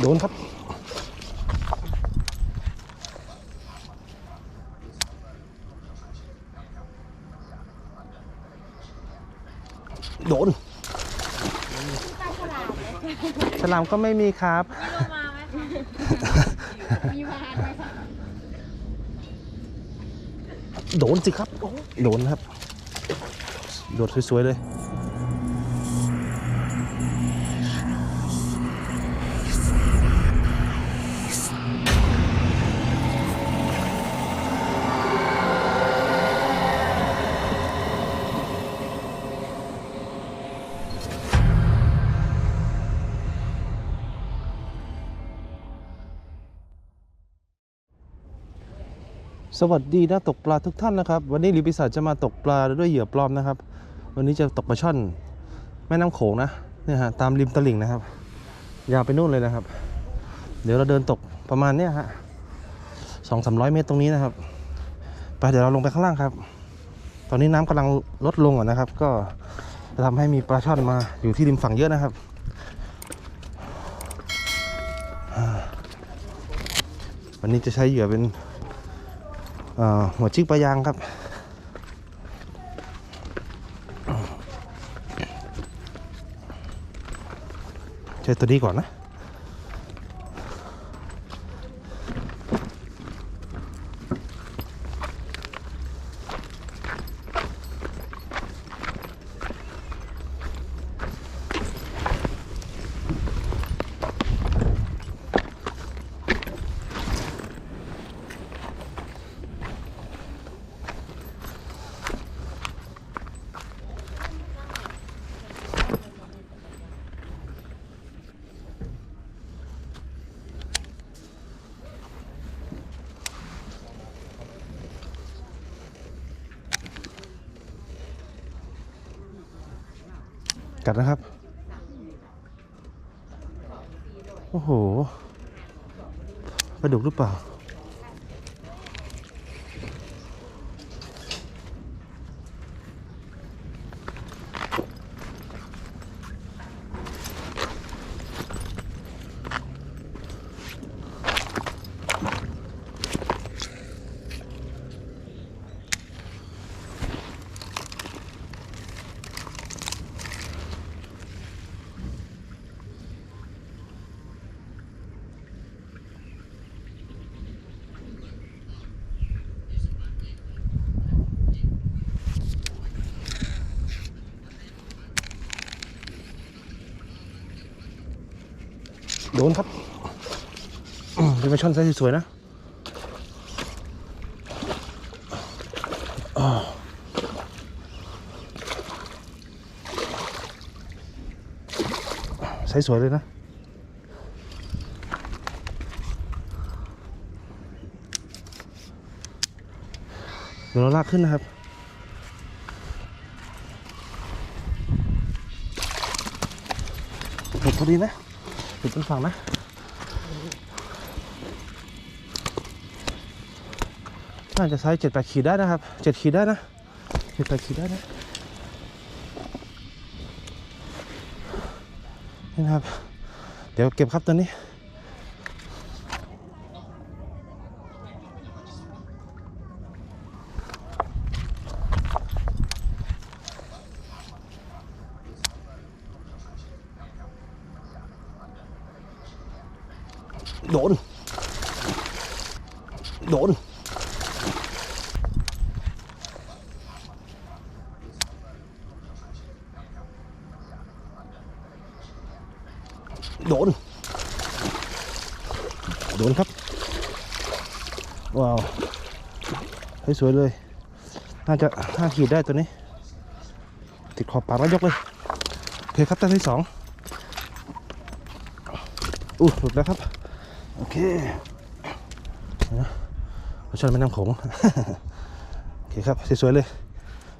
โดนครับ โดน ฉลามก็ไม่มีครับมีวานไหมคะโดนสิครับ โดนครับ โดดสวยๆเลย สวัสดีนักตกปลาทุกท่านนะครับ วันนี้ลิปิศาจจะมาตกปลาด้วยเหยื่อปลอมนะครับ วันนี้จะตกปลาช่อนแม่น้ำโขงนะเนี่ยฮะตามริมตลิ่งนะครับยาวไปนู่นเลยนะครับ เดี๋ยวเราเดินตกประมาณเนี้ยฮะสองสามร้อยเมตรตรงนี้นะครับไปเดี๋ยวเราลงไปข้างล่างครับ ตอนนี้น้ำกำลังลดลงอะนะครับ ก็จะทำให้มีปลาช่อนมาอยู่ที่ริมฝั่งเยอะนะครับวันนี้จะใช้เหยื่อเป็น หัวจิกปลายางครับ ใช้ตัวนี้ก่อนนะ กัดนะครับ โอ้โหปลาดุกหรือเปล่า โดนครับเป็นปลาช่อนไซส์สวยๆนะอ่าไซส์สวยเลยนะเดี๋ยวเราลากขึ้นนะครับเห็ดพอดีนะ ติดต้นฝั่งนะน่าจะไซส์เจ็ดแปดขีดได้นะครับเจ็ดขีดได้นะเจ็ดแปดขีดได้นะนี่นะครับ เดี๋ยวเก็บครับตัวนี้ โดน โดน โดน โดนครับ ว้าวให้สวยเลย น่าจะห้าขีดได้ตัวนี้ ติดขอบปากแล้วยกเลย โอเคครับตัวที่สองอู้หลุดแล้วครับ โอเคนะปลาช่อนแม่น้ำโขงโอเคครับสวยๆเลย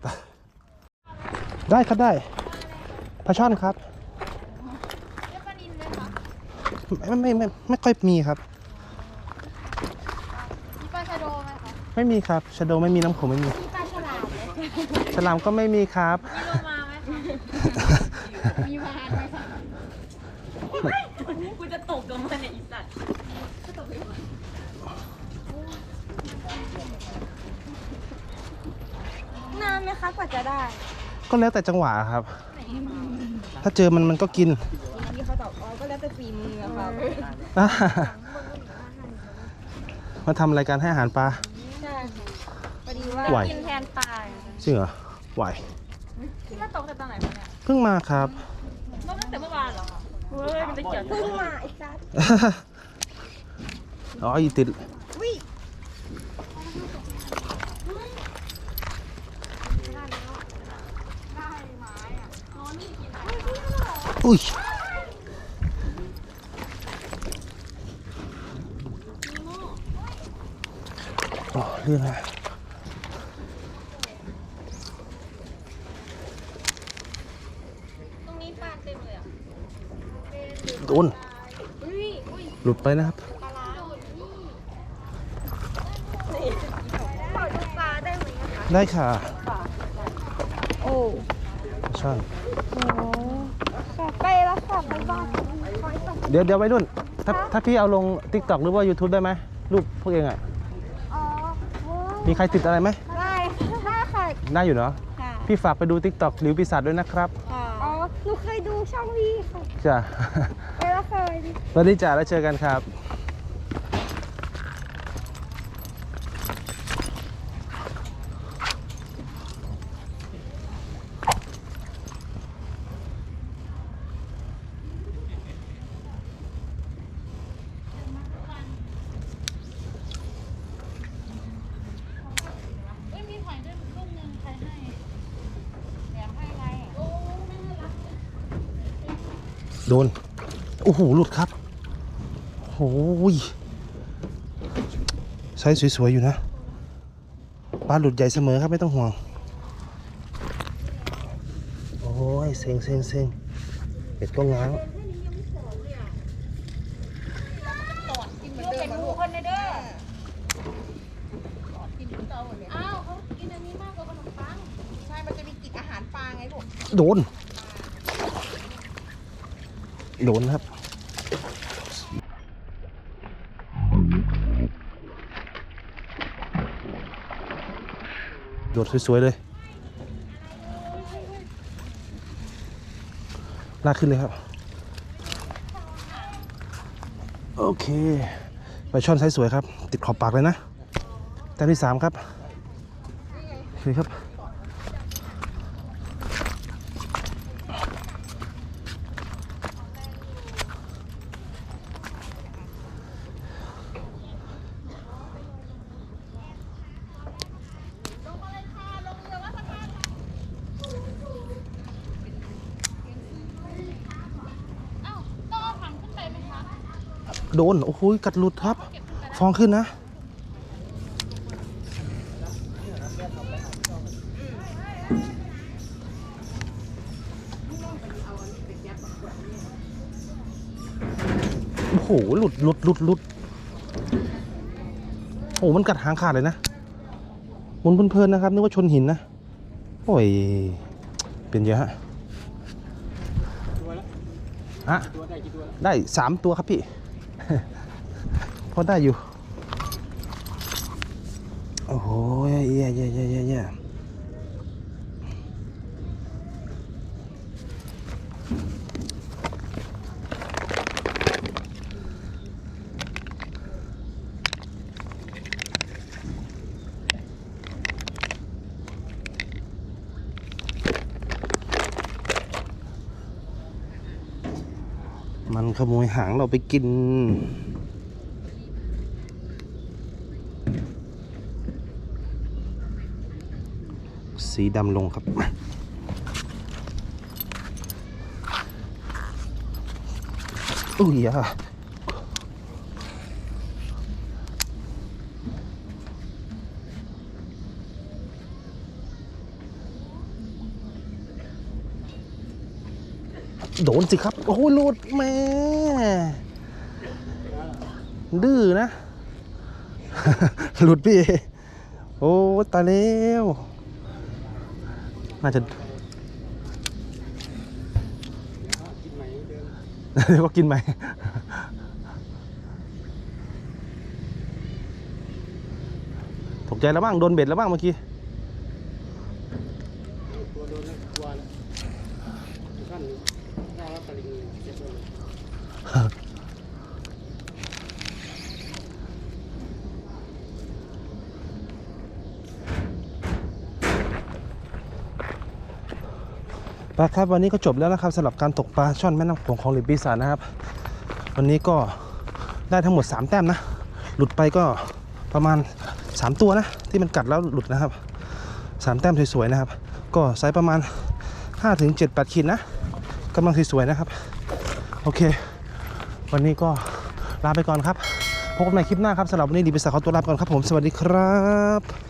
ไปได้ครับได้ปลาช่อนครับแล้วปลานินไหมคะไม่ไม่ไม่ไม่ค่อยมีครับมีปลาชะโดไหมคะไม่มีครับชะโดไม่มีน้ำโขงไม่มีมีปลาฉลามไหมฉลามก็ไม่มีครับมีโลมาไหมคะมีวานไหมคะกูจะตตกกับมันเนี่ยอีสัตว์นานไหม คะกว่าจะได้ก็แล้วแต่จังหวะครับ ถ้าเจอมันมันก็กินที่เขาตอบอ๋อก็แล้วแต่ฝีมือครับอ่ามาทำรายการให้อาหารปลา ใช่พอดีว่าไหว กินแทนปลาจริงเหรอไหวที่มาตกแต่ตอนไหนวะเนี่ยเพิ่งมาครับ เมื่อตั้งแต่เมื่อวานเหรอคะเฮ้ยมันไปเกี่ยวเพิ่งมาไอ้สัตว์อ๋ออีติด อุ้ยอ๋อเรื่องอะไรตรงนี้ปลาเต็มเลยอะโดนหลุดไปนะครับขอดูปลาได้ไหมคะได้ค่ะ โอ้ ใช่ไป แล้วค่ะบ๊ายบายเดี๋ยวเดี๋ยวไว้รุ่น ถ้าถ้าพี่เอาลง t ิ k t o k หรือว่า YouTube ได้ไหมรูปพวกเองอะ อ๋อมีใครติดอะไรไหมได้ได้ค่ะได้อยู่เนาะค่ะพี่ฝากไปดู t ิ k t o k หรือปีศาจด้วยนะครับอ๋อหนูเคยดูช่องพี่ค่ะจ้ะ ไปแล้วเคยวันนี้จ้าแล้วเจอกันครับ เอ้ยมีหอยด้วยลูกหนึงใครให้แถมให้อะไรโอ้ไม่น่ารัก โดน โอ้โห หลุดครับโอ้ยไซส์สวย ๆ อยู่นะ ปลาหลุดใหญ่เสมอครับ ไม่ต้องห่วง โอ้ย เซ็งเซ็งเซ็งเป็ดก็ง้างเป็นดูคนในเด้ออ้าวเขากินอันนี้มากกว่าขนมปังใช่มันจะมีกลิ่นอาหารปลาไงลูกโดน โดนครับ โดดสวย ๆ เลย ลากขึ้นเลยครับ โอเค ไปช่อนไซส์สวยครับ ติดขอบปากเลยนะแต้มที่สามครับ โอเคครับ อ้าวต้องเอาถังขึ้นไปไหมคะ โดน โอ้โหกัดหลุดครับ ฟองขึ้นนะ โอ้โห หลุดหลุดหลุดหลุดโอ้โหมันกัดหางขาดเลยนะหมุนเพลินๆนะครับ นึกว่าชนหินนะ โอ้ย เป็นเยอะฮะฮะ ได้สามตัวครับพี่ พอได้อยู่ โอ้โหเยี่ยเยี่ยเยี่ย่เย่มัน ขโมยหางเราไปกิน สีดำลงครับอุ้ยอะ โดนสิครับ โอ้โหหลุดแม่ดื้อนะ หลุดพี่ โอ้ตายแล้วน่าจะเดี๋ยวก็กินไหมตกใจแล้วบ้างโดนเบ็ดแล้วบ้างเมื่อกี้ ปครับวันนี้ก็จบแล้วนะครับสำหรับการตกปลาช่อนแม่น้ำโขงของหลิบปีศาจนะครับ วันนี้ก็ได้ทั้งหมด 3 แต้มนะ หลุดไปก็ประมาณ 3 ตัวนะ ที่มันกัดแล้วหลุดนะครับ 3 แต้มสวยๆนะครับ ก็ไซส์ประมาณ 5-7-8ขีดนะกำลังสวยๆนะครับ โอเค วันนี้ก็ลาไปก่อนครับพบกันใหม่คลิปหน้าครับสำหรับวันนี้หลิบปีศาขอตัวลาไปก่อนครับผมสวัสดีครับ